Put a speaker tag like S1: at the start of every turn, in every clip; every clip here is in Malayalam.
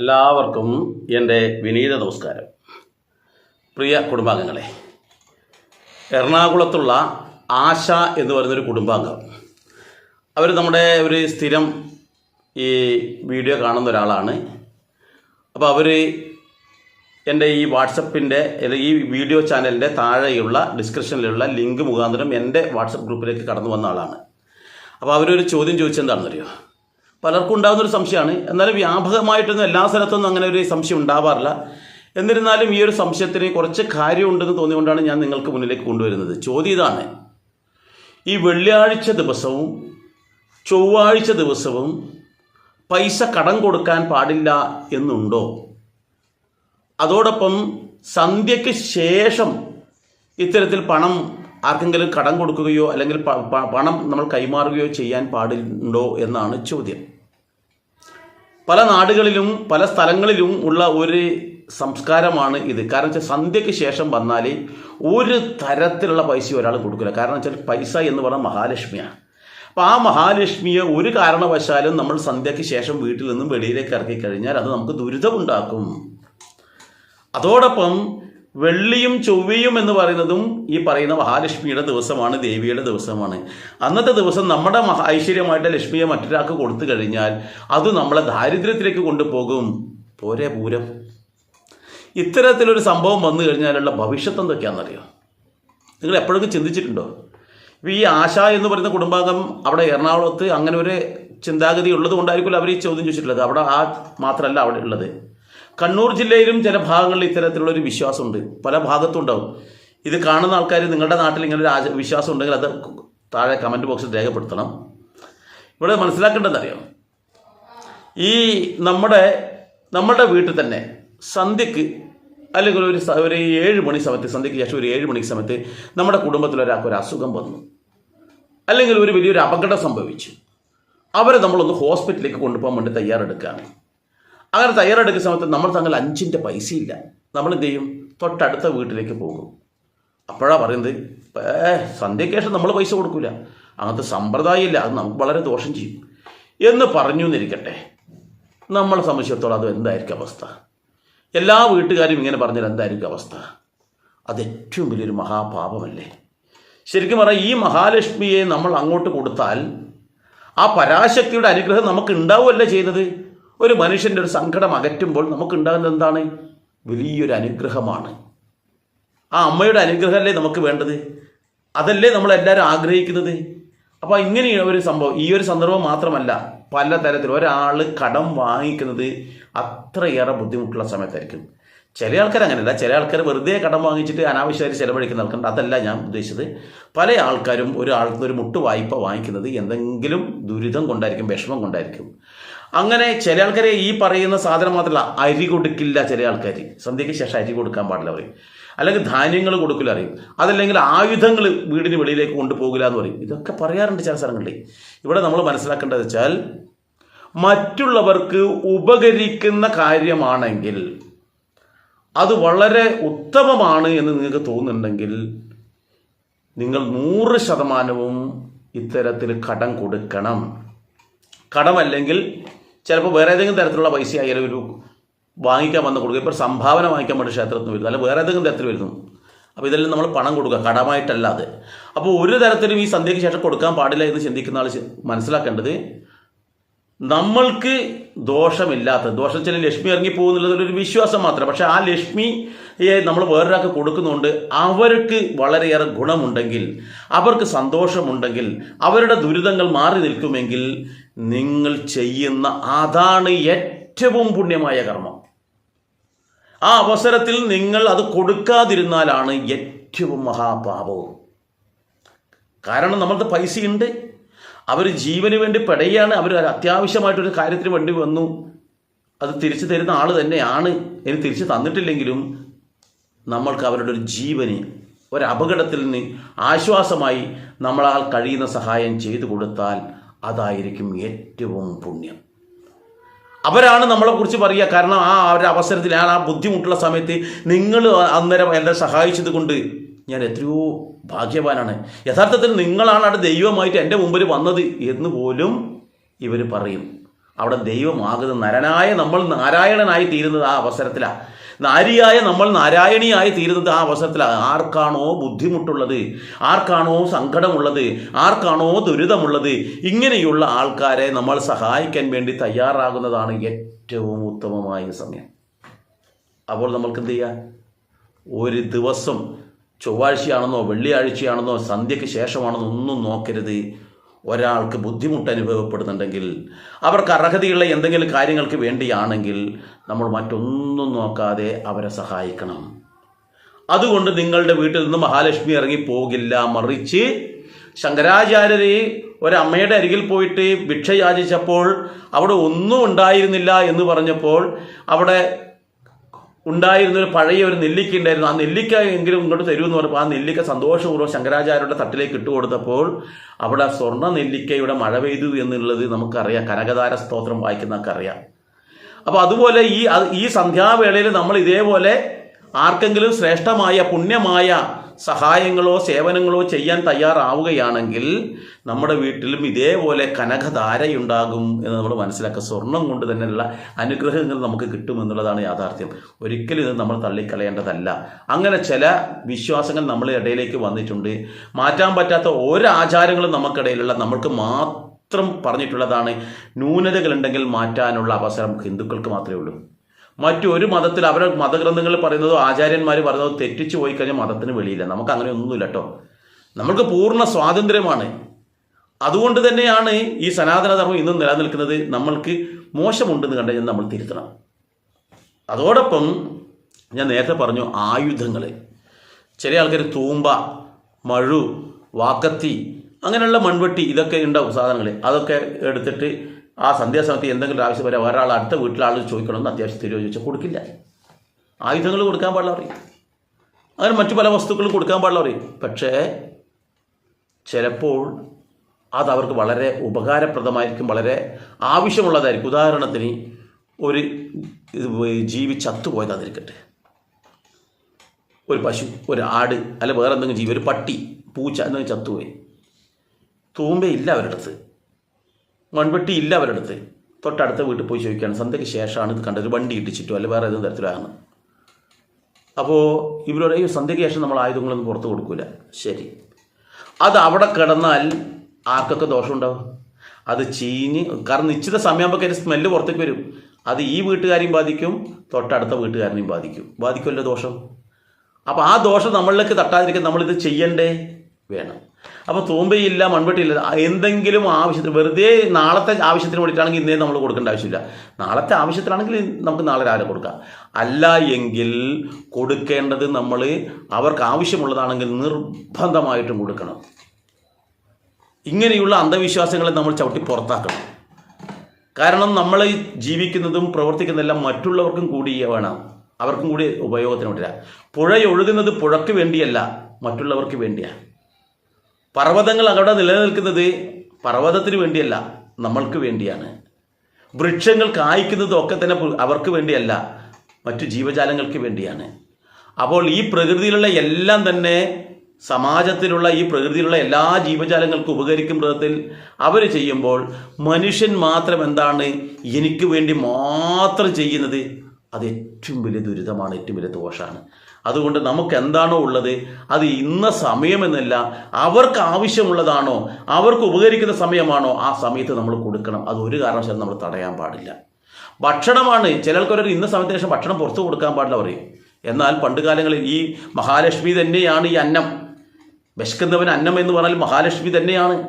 S1: എല്ലാവർക്കും എന്റെ വിനീത നമസ്കാരം. പ്രിയ കുടുംബാംഗങ്ങളെ എറണാകുളത്തുള്ള ആശ എന്ന് പറയുന്നൊരു കുടുംബാംഗം. അവർ നമ്മുടെ ഒരു സ്ഥിരം ഈ വീഡിയോ കാണുന്ന ഒരാളാണ്. അപ്പോൾ അവർ എന്റെ ഈ വാട്സപ്പിന്റെ ഈ വീഡിയോ ചാനലിന്റെ താഴെയുള്ള ഡിസ്ക്രിപ്ഷനിലുള്ള ലിങ്ക് മുഖാന്തരം എന്റെ വാട്സപ്പ് ഗ്രൂപ്പിലേക്ക് കടന്നു വന്ന ആളാണ്. അപ്പോൾ അവരൊരു ചോദ്യം ചോദിച്ചെന്താണെന്നറിയോ? പലർക്കും ഉണ്ടാകുന്നൊരു സംശയമാണ്. എന്നാലും വ്യാപകമായിട്ടൊന്നും എല്ലാ സ്ഥലത്തൊന്നും അങ്ങനെ ഒരു സംശയം ഉണ്ടാവാറില്ല. എന്നിരുന്നാലും ഈ ഒരു സംശയത്തിന് കുറച്ച് കാര്യമുണ്ടെന്ന് തോന്നിയുകൊണ്ടാണ് ഞാൻ നിങ്ങൾക്ക് മുന്നിലേക്ക് കൊണ്ടുവരുന്നത്. ചോദ്യം ഇതാണ്. ഈ വെള്ളിയാഴ്ച ദിവസവും ചൊവ്വാഴ്ച ദിവസവും പൈസ കടം കൊടുക്കാൻ പാടില്ല എന്നുണ്ടോ? അതോടൊപ്പം സന്ധ്യയ്ക്ക് ശേഷം ഇത്തരത്തിൽ പണം ആർക്കെങ്കിലും കടം കൊടുക്കുകയോ അല്ലെങ്കിൽ പണം നമ്മൾ കൈമാറുകയോ ചെയ്യാൻ പാടുണ്ടോ എന്നാണ് ചോദ്യം. പല നാടുകളിലും പല സ്ഥലങ്ങളിലും ഉള്ള ഒരു സംസ്കാരമാണ് ഇത്. കാരണം വെച്ചാൽ സന്ധ്യയ്ക്ക് ശേഷം വന്നാൽ ഒരു തരത്തിലുള്ള പൈസ ഒരാൾ കൊടുക്കില്ല. കാരണം വെച്ചാൽ പൈസ എന്ന് പറഞ്ഞാൽ മഹാലക്ഷ്മിയാണ്. അപ്പം ആ മഹാലക്ഷ്മിയെ ഒരു കാരണവശാലും നമ്മൾ സന്ധ്യയ്ക്ക് ശേഷം വീട്ടിൽ നിന്നും വെളിയിലേക്ക് ഇറക്കി കഴിഞ്ഞാൽ അത് നമുക്ക് ദുരിതമുണ്ടാക്കും. അതോടൊപ്പം വെള്ളിയും ചൊവ്വയും എന്ന് പറയുന്നതും ഈ പറയുന്ന മഹാലക്ഷ്മിയുടെ ദിവസമാണ് ദേവിയുടെ ദിവസമാണ്. അന്നത്തെ ദിവസം നമ്മുടെ ഐശ്വര്യമായിട്ട് ലക്ഷ്മിയെ മറ്റൊരാൾക്ക് കൊടുത്തു കഴിഞ്ഞാൽ അത് നമ്മളെ ദാരിദ്ര്യത്തിലേക്ക് കൊണ്ടുപോകും. പോരെ പൂരം. ഇത്തരത്തിലൊരു സംഭവം വന്നു കഴിഞ്ഞാലുള്ള ഭവിഷ്യത്ത് എന്തൊക്കെയാണെന്നറിയോ? നിങ്ങൾ എപ്പോഴൊക്കെ ചിന്തിച്ചിട്ടുണ്ടോ? ഇപ്പോൾ ഈ ആശ എന്ന് പറയുന്ന കുടുംബാംഗം അവിടെ എറണാകുളത്ത് അങ്ങനെ ഒരു ചിന്താഗതി ഉള്ളത് കൊണ്ടായിരിക്കുമല്ലോ അവർ ഈ ചോദ്യം ചോദിച്ചിട്ടുള്ളത്. അവിടെ ആ മാത്രമല്ല അവിടെ ഉള്ളത്. കണ്ണൂർ ജില്ലയിലും ചില ഭാഗങ്ങളിൽ ഇത്തരത്തിലുള്ള ഒരു വിശ്വാസമുണ്ട്. പല ഭാഗത്തും ഉണ്ടാവും. ഇത് കാണുന്ന ആൾക്കാർ നിങ്ങളുടെ നാട്ടിൽ ഇങ്ങനെ ഒരു വിശ്വാസം ഉണ്ടെങ്കിൽ അത് താഴെ കമന്റ് ബോക്സിൽ രേഖപ്പെടുത്തണം. ഇവിടെ മനസ്സിലാക്കേണ്ടതെന്നറിയാം ഈ നമ്മുടെ നമ്മുടെ വീട്ടിൽ തന്നെ സന്ധ്യക്ക് അല്ലെങ്കിൽ ഒരു ഒരു ഏഴ് മണി സമയത്ത് സന്ധ്യയ്ക്ക് ശേഷം ഒരു ഏഴ് മണിക്ക് സമയത്ത് നമ്മുടെ കുടുംബത്തിൽ ഒരാൾക്ക് ഒരു അസുഖം വന്നു. അല്ലെങ്കിൽ ഒരു വലിയൊരു അപകടം സംഭവിച്ചു. അവരെ നമ്മളൊന്ന് ഹോസ്പിറ്റലിലേക്ക് കൊണ്ടുപോകാൻ വേണ്ടി തയ്യാറെടുക്കുകയാണ്. അങ്ങനെ തയ്യാറെടുക്കുന്ന സമയത്ത് നമ്മൾ തങ്ങൾ അഞ്ചിന്റെ പൈസയില്ല. നമ്മൾ എന്ത് ചെയ്യും? തൊട്ടടുത്ത വീട്ടിലേക്ക് പോകും. അപ്പോഴാണ് പറയുന്നത് ഏ സന്ധ്യക്കേഷം നമ്മൾ പൈസ കൊടുക്കില്ല അങ്ങനത്തെ സമ്പ്രദായമില്ല. അത് നമുക്ക് വളരെ ദോഷം ചെയ്യും. എന്ന് പറഞ്ഞു എന്നിരിക്കട്ടെ നമ്മളെ സംബന്ധിച്ചിടത്തോളം അത് എന്തായിരിക്കും അവസ്ഥ? എല്ലാ വീട്ടുകാരും ഇങ്ങനെ പറഞ്ഞാൽ എന്തായിരിക്കും അവസ്ഥ? അത് ഏറ്റവും വലിയൊരു മഹാപാപമല്ലേ? ശരിക്കും പറഞ്ഞാൽ ഈ മഹാലക്ഷ്മിയെ നമ്മൾ അങ്ങോട്ട് കൊടുത്താൽ ആ പരാശക്തിയുടെ അനുഗ്രഹം നമുക്ക് ഉണ്ടാവുമല്ലേ ചെയ്യുന്നത്? ഒരു മനുഷ്യന്റെ ഒരു സങ്കടം അകറ്റുമ്പോൾ നമുക്ക് ഉണ്ടാകുന്നത് എന്താണ്? വലിയൊരു അനുഗ്രഹമാണ്. ആ അമ്മയുടെ അനുഗ്രഹമല്ലേ നമുക്ക് വേണ്ടത്? അതല്ലേ നമ്മൾ നമ്മളെല്ലാവരും ആഗ്രഹിക്കുന്നത്? അപ്പോൾ ഇങ്ങനെ ഒരു സംഭവം ഈ ഒരു സന്ദർഭം മാത്രമല്ല പല തരത്തിൽ ഒരാൾ കടം വാങ്ങിക്കുന്നത് അത്രയേറെ ബുദ്ധിമുട്ടുള്ള സമയത്തായിരിക്കും. ചില ആൾക്കാർ അങ്ങനെയല്ല ചില ആൾക്കാർ വെറുതെ കടം വാങ്ങിച്ചിട്ട് അനാവശ്യമായി ചിലവഴിക്കുന്ന ആൾക്കാർ അതല്ല ഞാൻ ഉദ്ദേശിച്ചത്. പല ആൾക്കാരും ഒരാൾക്ക് ഒരു മുട്ട് വായ്പ വാങ്ങിക്കുന്നത് എന്തെങ്കിലും ദുരിതം കൊണ്ടായിരിക്കും വിഷമം കൊണ്ടായിരിക്കും. അങ്ങനെ ചില ആൾക്കാരെ ഈ പറയുന്ന സാധനം മാത്രമല്ല അരി കൊടുക്കില്ല ചില ആൾക്കാർ സന്ധ്യയ്ക്ക് ശേഷം അരി കൊടുക്കാൻ പാടില്ല പറയും. അല്ലെങ്കിൽ ധാന്യങ്ങൾ കൊടുക്കില്ല അറിയും അതല്ലെങ്കിൽ ആയുധങ്ങൾ വീടിന് വെളിയിലേക്ക് കൊണ്ടുപോകില്ല എന്ന് പറയും. ഇതൊക്കെ പറയാറുണ്ട് ചില സ്ഥലങ്ങളിൽ. ഇവിടെ നമ്മൾ മനസ്സിലാക്കേണ്ടത് വെച്ചാൽ മറ്റുള്ളവർക്ക് ഉപകരിക്കുന്ന കാര്യമാണെങ്കിൽ അത് വളരെ ഉത്തമമാണ് എന്ന് നിങ്ങൾക്ക് തോന്നുന്നുണ്ടെങ്കിൽ നിങ്ങൾ നൂറ് ശതമാനവും ഇത്തരത്തിൽ കടം കൊടുക്കണം. കടമല്ലെങ്കിൽ ചിലപ്പോൾ വേറെ ഏതെങ്കിലും തരത്തിലുള്ള പൈസ ആയാലും ഒരു വാങ്ങിക്കാൻ വന്ന് കൊടുക്കുക ഇപ്പോൾ സംഭാവന വാങ്ങിക്കാൻ വേണ്ടി ക്ഷേത്രത്തിന് വരുന്നു. അല്ലെങ്കിൽ വേറെ ഏതെങ്കിലും തരത്തിൽ വരുന്നു. അപ്പോൾ ഇതെല്ലാം നമ്മൾ പണം കൊടുക്കുക കടമായിട്ടല്ലാതെ. അപ്പോൾ ഒരു തരത്തിലും ഈ സന്ധ്യയ്ക്ക് ശേഷം കൊടുക്കാൻ പാടില്ല എന്ന് ചിന്തിക്കുന്ന ആൾ മനസ്സിലാക്കേണ്ടത് നമ്മൾക്ക് ദോഷമില്ലാത്ത ദോഷം ചില ലക്ഷ്മി ഇറങ്ങി പോകുന്നുള്ളത് ഒരു വിശ്വാസം മാത്രം. പക്ഷെ ആ ലക്ഷ്മിയെ നമ്മൾ വേറൊരാൾക്ക് കൊടുക്കുന്നുണ്ട്. അവർക്ക് വളരെയേറെ ഗുണമുണ്ടെങ്കിൽ അവർക്ക് സന്തോഷമുണ്ടെങ്കിൽ അവരുടെ ദുരിതങ്ങൾ മാറി നിൽക്കുമെങ്കിൽ നിങ്ങൾ ചെയ്യുന്ന അതാണ് ഏറ്റവും പുണ്യമായ കർമ്മം. ആ അവസരത്തിൽ നിങ്ങൾ അത് കൊടുക്കാതിരുന്നാലാണ് ഏറ്റവും മഹാപാപവും. കാരണം നമ്മൾക്ക് പൈസയുണ്ട്. അവർ ജീവന് വേണ്ടി പെടയാണ്. അവർ അത്യാവശ്യമായിട്ടൊരു കാര്യത്തിന് വേണ്ടി വന്നു. അത് തിരിച്ചു തരുന്ന ആൾ തന്നെയാണ്. ഇനി തിരിച്ചു തന്നിട്ടില്ലെങ്കിലും നമ്മൾക്ക് അവരുടെ ഒരു ജീവന് ഒരപകടത്തിൽ നിന്ന് ആശ്വാസമായി നമ്മളാൽ കഴിയുന്ന സഹായം ചെയ്തു കൊടുത്താൽ അതായിരിക്കും ഏറ്റവും പുണ്യം. അവരാണ് നമ്മളെക്കുറിച്ച് പറയുക. കാരണം ആ ഒരു അവസരത്തിൽ ആ ബുദ്ധിമുട്ടുള്ള സമയത്ത് നിങ്ങൾ അന്നേരം എന്നെ സഹായിച്ചത് കൊണ്ട് ഞാൻ എത്രയോ ഭാഗ്യവാനാണ്. യഥാർത്ഥത്തിൽ നിങ്ങളാണ് അവിടെ ദൈവമായിട്ട് എന്റെ മുമ്പിൽ വന്നത് എന്ന് പോലും ഇവർ പറയും. അവിടെ ദൈവമാകുന്നത് നരനായ നമ്മൾ നാരായണനായി തീരുന്നത് ആ അവസരത്തിലാണ് നാരിയായ നമ്മൾ നാരായണിയായി തീരുന്നത് ആ അവസരത്തിലാണ് ആർക്കാണോ ബുദ്ധിമുട്ടുള്ളത്? ആർക്കാണോ സങ്കടമുള്ളത്? ആർക്കാണോ ദുരിതമുള്ളത്? ഇങ്ങനെയുള്ള ആൾക്കാരെ നമ്മൾ സഹായിക്കാൻ വേണ്ടി തയ്യാറാകുന്നതാണ് ഏറ്റവും ഉത്തമമായ സമയം. അപ്പോൾ നമ്മൾക്ക് എന്ത് ചെയ്യാം? ഒരു ദിവസം ചൊവ്വാഴ്ചയാണെന്നോ വെള്ളിയാഴ്ചയാണെന്നോ സന്ധ്യയ്ക്ക് ശേഷമാണെന്നോ ഒന്നും നോക്കരുത്. ഒരാൾക്ക് ബുദ്ധിമുട്ട് അനുഭവപ്പെടുന്നുണ്ടെങ്കിൽ അവർക്ക് അർഹതയുള്ള എന്തെങ്കിലും കാര്യങ്ങൾക്ക് വേണ്ടിയാണെങ്കിൽ നമ്മൾ മറ്റൊന്നും നോക്കാതെ അവരെ സഹായിക്കണം. അതുകൊണ്ട് നിങ്ങളുടെ വീട്ടിൽ നിന്ന് മഹാലക്ഷ്മി ഇറങ്ങി പോകില്ല. മറിച്ച് ശങ്കരാചാര്യര് ഒരമ്മയുടെ അരികിൽ പോയിട്ട് ഭിക്ഷ യാചിച്ചപ്പോൾ അവിടെ ഒന്നും ഉണ്ടായിരുന്നില്ല എന്ന് പറഞ്ഞപ്പോൾ അവിടെ ഉണ്ടായിരുന്ന ഒരു പഴയ ഒരു നെല്ലിക്ക ഉണ്ടായിരുന്നു. ആ നെല്ലിക്ക എങ്കിലും ഇങ്ങോട്ട് തരുമെന്ന് പറഞ്ഞപ്പോൾ ആ നെല്ലിക്ക സന്തോഷപൂർവം ശങ്കരാചാര്യരുടെ തട്ടിലേക്ക് ഇട്ടുകൊടുത്തപ്പോൾ അവിടെ സ്വർണ നെല്ലിക്കയുടെ മഴ പെയ്തു എന്നുള്ളത് നമുക്കറിയാം. കനകധാര സ്തോത്രം വായിക്കുന്നവർക്കറിയാം അപ്പോൾ അതുപോലെ ഈ ഈ സന്ധ്യാവേളയിൽ നമ്മൾ ഇതേപോലെ ആർക്കെങ്കിലും ശ്രേഷ്ഠമായ പുണ്യമായ സഹായങ്ങളോ സേവനങ്ങളോ ചെയ്യാൻ തയ്യാറാവുകയാണെങ്കിൽ നമ്മുടെ വീട്ടിലും ഇതേപോലെ കനകധാരയുണ്ടാകും എന്ന് നമ്മൾ മനസ്സിലാക്കുക. സ്വർണം കൊണ്ട് തന്നെയുള്ള അനുഗ്രഹങ്ങൾ നമുക്ക് കിട്ടുമെന്നുള്ളതാണ് യാഥാർത്ഥ്യം. ഒരിക്കലും ഇത് നമ്മൾ തള്ളിക്കളയേണ്ടതല്ല. അങ്ങനെ ചില വിശ്വാസങ്ങൾ നമ്മളെ ഇടയിലേക്ക് വന്നിട്ടുണ്ട്. മാറ്റാൻ പറ്റാത്ത ഓരോ ആചാരങ്ങളും നമുക്കിടയിലുള്ള നമ്മൾക്ക് മാത്രം പറഞ്ഞിട്ടുള്ളതാണ്. ന്യൂനതകളുണ്ടെങ്കിൽ മാറ്റാനുള്ള അവസരം ഹിന്ദുക്കൾക്ക് മാത്രമേ ഉള്ളൂ. മറ്റൊരു മതത്തിൽ അവരുടെ മതഗ്രന്ഥങ്ങൾ പറയുന്നതോ ആചാര്യന്മാർ പറയുന്നതോ തെറ്റിച്ചു പോയി കഴിഞ്ഞാൽ മതത്തിന് വെളിയില്ല. നമുക്ക് അങ്ങനെ ഒന്നുമില്ല കേട്ടോ. നമ്മൾക്ക് പൂർണ സ്വാതന്ത്ര്യമാണ്. അതുകൊണ്ട് തന്നെയാണ് ഈ സനാതനധർമ്മം ഇന്നും നിലനിൽക്കുന്നത്. നമ്മൾക്ക് മോശമുണ്ടെന്ന് കണ്ടു നമ്മൾ തിരുത്തണം. അതോടൊപ്പം ഞാൻ നേരത്തെ പറഞ്ഞു ആയുധങ്ങൾ ചില ആൾക്കാർ തൂമ്പ മഴു വാക്കത്തി അങ്ങനെയുള്ള മൺവെട്ടി ഇതൊക്കെ ഉണ്ടാവും സാധനങ്ങൾ അതൊക്കെ എടുത്തിട്ട് ആ സന്ധ്യാസമയത്ത് എന്തെങ്കിലും ആവശ്യം വരാം ഒരാൾ അടുത്ത വീട്ടിലെ ആൾ ചോദിക്കണമെന്ന് അത്യാവശ്യം തരുമോ ചോദിച്ചാൽ കൊടുക്കില്ല. ആയുധങ്ങൾ കൊടുക്കാൻ പാടില്ല പറയും അങ്ങനെ മറ്റു പല വസ്തുക്കളും കൊടുക്കാൻ പാടില്ല പറയും പക്ഷേ ചിലപ്പോൾ അത് അവർക്ക് വളരെ ഉപകാരപ്രദമായിരിക്കും വളരെ ആവശ്യമുള്ളതായിരിക്കും. ഉദാഹരണത്തിന് ഒരു ജീവി ചത്തുപോയതാതിരിക്കട്ടെ ഒരു പശു ഒരു ആട് അല്ല വേറെ എന്തെങ്കിലും ജീവി ഒരു പട്ടി പൂച്ച എന്തെങ്കിലും ചത്തുപോയി തൂമ്പയില്ല അവരുടെ അടുത്ത്. മൺവെട്ടി ഇല്ല അവരുടെ അടുത്ത് തൊട്ടടുത്ത വീട്ടിൽ പോയി ചോദിക്കുകയാണ് സന്ധ്യയ്ക്ക് ശേഷമാണ് ഇത് കണ്ടത്? വണ്ടി ഇട്ടിച്ചിട്ടോ അല്ലെങ്കിൽ വേറെ ഏതെങ്കിലും തരത്തിലാണ് അപ്പോൾ ഇവരോട് ഈ സന്ധ്യയ്ക്ക് ശേഷം നമ്മൾ ആയുധങ്ങളൊന്നും പുറത്ത് കൊടുക്കില്ല ശരി. അത് അവിടെ കിടന്നാൽ ആർക്കൊക്കെ ദോഷമുണ്ടാവും? അത് ചീഞ്ഞ് കാരണം നിശ്ചിത സമയമാകുമ്പോൾ അതിന്റെ സ്മെല്ല് പുറത്തേക്ക് വരും. അത് ഈ വീട്ടുകാരെയും ബാധിക്കും തൊട്ടടുത്ത വീട്ടുകാരനെയും ബാധിക്കും. ബാധിക്കുമല്ലോ ദോഷം? അപ്പോൾ ആ ദോഷം നമ്മളിലേക്ക് തട്ടാതിരിക്കാൻ നമ്മളിത് ചെയ്യണ്ടേ? വേണം. അപ്പോൾ തൂമ്പയില്ല മൺവെട്ടിയില്ല എന്തെങ്കിലും ആവശ്യത്തിന് വെറുതെ നാളത്തെ ആവശ്യത്തിന് വേണ്ടിയിട്ടാണെങ്കിൽ ഇന്നേ നമ്മൾ കൊടുക്കേണ്ട ആവശ്യമില്ല. നാളത്തെ ആവശ്യത്തിനാണെങ്കിൽ നമുക്ക് നാളെ രാവിലെ കൊടുക്കാം. അല്ല എങ്കിൽ കൊടുക്കേണ്ടത് നമ്മൾ അവർക്ക് ആവശ്യമുള്ളതാണെങ്കിൽ നിർബന്ധമായിട്ടും കൊടുക്കണം. ഇങ്ങനെയുള്ള അന്ധവിശ്വാസങ്ങളെ നമ്മൾ ചവിട്ടി പുറത്താക്കണം. കാരണം നമ്മൾ ജീവിക്കുന്നതും പ്രവർത്തിക്കുന്നതെല്ലാം മറ്റുള്ളവർക്കും കൂടി വേണം. അവർക്കും കൂടി ഉപയോഗത്തിന് വേണ്ടിയാണ് പുഴ ഒഴുകുന്നത് പുഴയ്ക്ക് വേണ്ടിയല്ല മറ്റുള്ളവർക്ക് വേണ്ടിയാണ് പർവതങ്ങൾ അവിടെ നിലനിൽക്കുന്നത് പർവതത്തിന് വേണ്ടിയല്ല നമ്മൾക്ക് വേണ്ടിയാണ്. വൃക്ഷങ്ങൾ കായ്ക്കുന്നതും ഒക്കെ തന്നെ അവർക്ക് വേണ്ടിയല്ല മറ്റു ജീവജാലങ്ങൾക്ക് വേണ്ടിയാണ്. അപ്പോൾ ഈ പ്രകൃതിയിലുള്ള എല്ലാം തന്നെ സമാജത്തിലുള്ള ഈ പ്രകൃതിയിലുള്ള എല്ലാ ജീവജാലങ്ങൾക്കും ഉപകരിക്കും വിധത്തിൽ അവർ ചെയ്യുമ്പോൾ മനുഷ്യൻ മാത്രം എന്താണ് എനിക്ക് വേണ്ടി മാത്രം ചെയ്യുന്നത്? അത് ഏറ്റവും വലിയ ദുരിതമാണ് ഏറ്റവും വലിയ ദോഷമാണ്. അതുകൊണ്ട് നമുക്ക് എന്താണോ ഉള്ളത്? അത് ഇന്ന സമയമെന്നല്ല അവർക്ക് ആവശ്യമുള്ളതാണോ അവർക്ക് ഉപകരിക്കുന്ന സമയമാണോ ആ സമയത്ത് നമ്മൾ കൊടുക്കണം. അത് ഒരു കാരണവശാലും നമ്മൾ തടയാൻ പാടില്ല. ഭക്ഷണമാണ് ചിലർക്കൊരു ഇന്ന സമയത്തിന് ശേഷം ഭക്ഷണം പുറത്തു കൊടുക്കാൻ പാടില്ല പറയും. എന്നാൽ പണ്ട് കാലങ്ങളിൽ ഈ മഹാലക്ഷ്മി തന്നെയാണ് ഈ അന്നം. വിശക്കുന്നവൻ അന്നം എന്ന് പറഞ്ഞാൽ മഹാലക്ഷ്മി തന്നെയാണ്.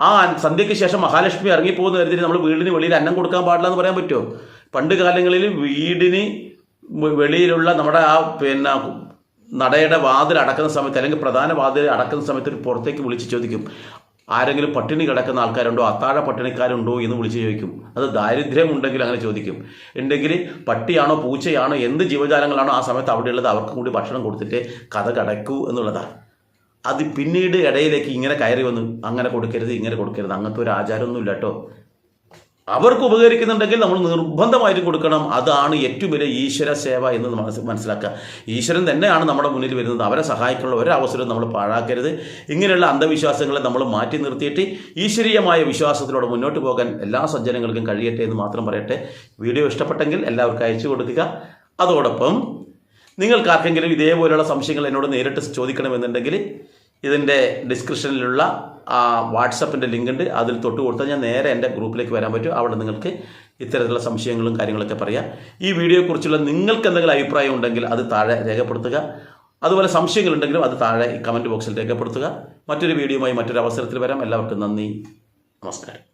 S1: ആ സന്ധ്യയ്ക്ക് ശേഷം മഹാലക്ഷ്മി ഇറങ്ങിപ്പോകുന്ന കരുതി നമ്മൾ വീടിന് വെളിയിൽ അന്നം കൊടുക്കാൻ പാടില്ല എന്ന് പറയാൻ പറ്റുമോ? പണ്ട് കാലങ്ങളിൽ വീടിന് വെളിയിലുള്ള നമ്മുടെ ആ പിന്നെ നടയുടെ വാതിൽ അടക്കുന്ന സമയത്ത് അല്ലെങ്കിൽ പ്രധാന വാതിൽ അടക്കുന്ന സമയത്ത് പുറത്തേക്ക് വിളിച്ച് ചോദിക്കും ആരെങ്കിലും പട്ടിണി കിടക്കുന്ന ആൾക്കാരുണ്ടോ? അത്താഴ പട്ടിണിക്കാരുണ്ടോ? എന്ന് വിളിച്ച് ചോദിക്കും. അത് ദാരിദ്ര്യം ഉണ്ടെങ്കിൽ അങ്ങനെ ചോദിക്കും. ഉണ്ടെങ്കിൽ പട്ടിയാണോ പൂച്ചയാണോ എന്ത് ജീവജാലങ്ങളാണോ ആ സമയത്ത് അവിടെയുള്ളത് അവർക്കും കൂടി ഭക്ഷണം കൊടുത്തിട്ട് കഥ കടക്കൂ എന്നുള്ളതാണ്. അത് പിന്നീട് ഇടയിലേക്ക് ഇങ്ങനെ കയറി വന്നു അങ്ങനെ കൊടുക്കരുത് ഇങ്ങനെ കൊടുക്കരുത് അങ്ങനത്തെ ഒരു ആചാരമൊന്നുമില്ല കേട്ടോ. അവർക്ക് ഉപകരിക്കുന്നുണ്ടെങ്കിൽ നമ്മൾ നിർബന്ധമായിട്ട് കൊടുക്കണം. അതാണ് ഏറ്റവും വലിയ ഈശ്വര സേവ എന്ന് മനസ്സ് മനസ്സിലാക്കുക. ഈശ്വരൻ തന്നെയാണ് നമ്മുടെ മുന്നിൽ വരുന്നത്. അവരെ സഹായിക്കാനുള്ള ഒരവസരവും നമ്മൾ പാഴാക്കരുത്. ഇങ്ങനെയുള്ള അന്ധവിശ്വാസങ്ങളെ നമ്മൾ മാറ്റി നിർത്തിയിട്ട് ഈശ്വരീയമായ വിശ്വാസത്തിലൂടെ മുന്നോട്ട് പോകാൻ എല്ലാ സജ്ജനങ്ങൾക്കും കഴിയട്ടെ എന്ന് മാത്രം പറയട്ടെ. വീഡിയോ ഇഷ്ടപ്പെട്ടെങ്കിൽ എല്ലാവർക്കും അയച്ചു കൊടുക്കുക. അതോടൊപ്പം നിങ്ങൾക്ക് ആർക്കെങ്കിലും ഇതേപോലെയുള്ള സംശയങ്ങൾ എന്നോട് നേരിട്ട് ചോദിക്കണമെന്നുണ്ടെങ്കിൽ ഇതിന്റെ ഡിസ്ക്രിപ്ഷനിലുള്ള ആ വാട്സപ്പിന്റെ ലിങ്ക് ഉണ്ട് അതിൽ തൊട്ട് കൊടുത്താൽ ഞാൻ നേരെ എന്റെ ഗ്രൂപ്പിലേക്ക് വരാൻ പറ്റും. അവിടെ നിങ്ങൾക്ക് ഇത്തരത്തിലുള്ള സംശയങ്ങളും കാര്യങ്ങളൊക്കെ പറയാം. ഈ വീഡിയോയെക്കുറിച്ചുള്ള നിങ്ങൾക്ക് എന്തെങ്കിലും അഭിപ്രായം ഉണ്ടെങ്കിൽ അത് താഴെ രേഖപ്പെടുത്തുക. അതുപോലെ സംശയങ്ങളുണ്ടെങ്കിലും അത് താഴെ ഈ കമന്റ് ബോക്സിൽ രേഖപ്പെടുത്തുക. മറ്റൊരു വീഡിയോയുമായി മറ്റൊരു അവസരത്തിൽ വരാം. എല്ലാവർക്കും നന്ദി. നമസ്കാരം.